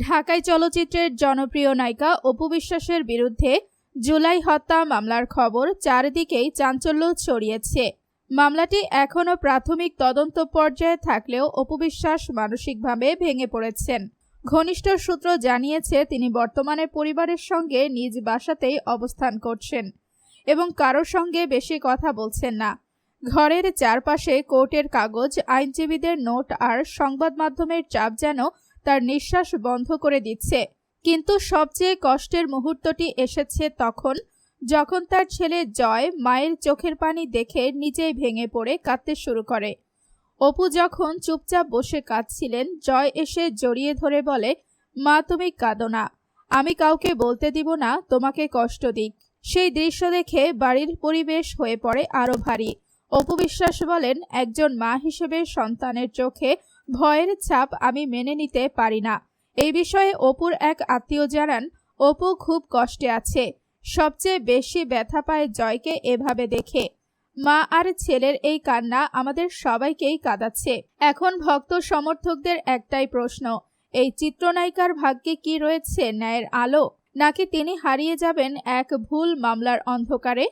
ঢাকায় চলচ্চিত্রের জনপ্রিয় নায়িকা অপু বিশ্বাসের বিরুদ্ধে জুলাই হত্যা মামলার খবর চারিদিকেই চাঞ্চল্য ছড়িয়েছে। মামলাটি এখনও প্রাথমিক তদন্ত পর্যায়ে থাকলেও অপু বিশ্বাস মানসিকভাবে ভেঙে পড়েছেন। ঘনিষ্ঠ সূত্র জানিয়েছে, তিনি বর্তমানে পরিবারের সঙ্গে নিজ বাসাতেই অবস্থান করছেন এবং কারোর সঙ্গে বেশি কথা বলছেন না। ঘরের চারপাশে কোর্টের কাগজ, আইনজীবীদের নোট আর সংবাদ মাধ্যমের চাপ যেন তার নিঃশ্বাস বন্ধ করে দিচ্ছে। কিন্তু সবচেয়ে কষ্টের মুহূর্তটি এসেছে তখন, যখন তার ছেলে জয় মায়ের চোখের পানি দেখে নিজেই ভেঙে পড়ে, কাঁদতে শুরু করে। অপু যখন চুপচাপ বসে কাঁদছিলেন, জয় এসে জড়িয়ে ধরে বলে, মা, তুমি কাঁদো না। আমি কাউকে বলতে দিব না, তোমাকে কষ্ট দিক। সেই দৃশ্য দেখে বাড়ির পরিবেশ হয়ে পড়ে আরও ভারী। অপু বিশ্বাস বলেন, একজন মা হিসেবে সন্তানের চোখে ভয়ের ছাপ আমি মেনে নিতে পারি না। এই বিষয়ে অপুর এক আত্মীয় জানান, অপু খুব কষ্টে আছে। সবচেয়ে বেশি ব্যথা পায় জয়কে এভাবে দেখে। মা আর ছেলের এই কান্না আমাদের সবাইকেই কাঁদাচ্ছে। এখন ভক্ত সমর্থকদের একটাই প্রশ্ন, এই চিত্রনায়িকার ভাগ্যে কি রয়েছে ন্যায়ের আলো? নাকি তিনি হারিয়ে যাবেন এক ভুল মামলার অন্ধকারে?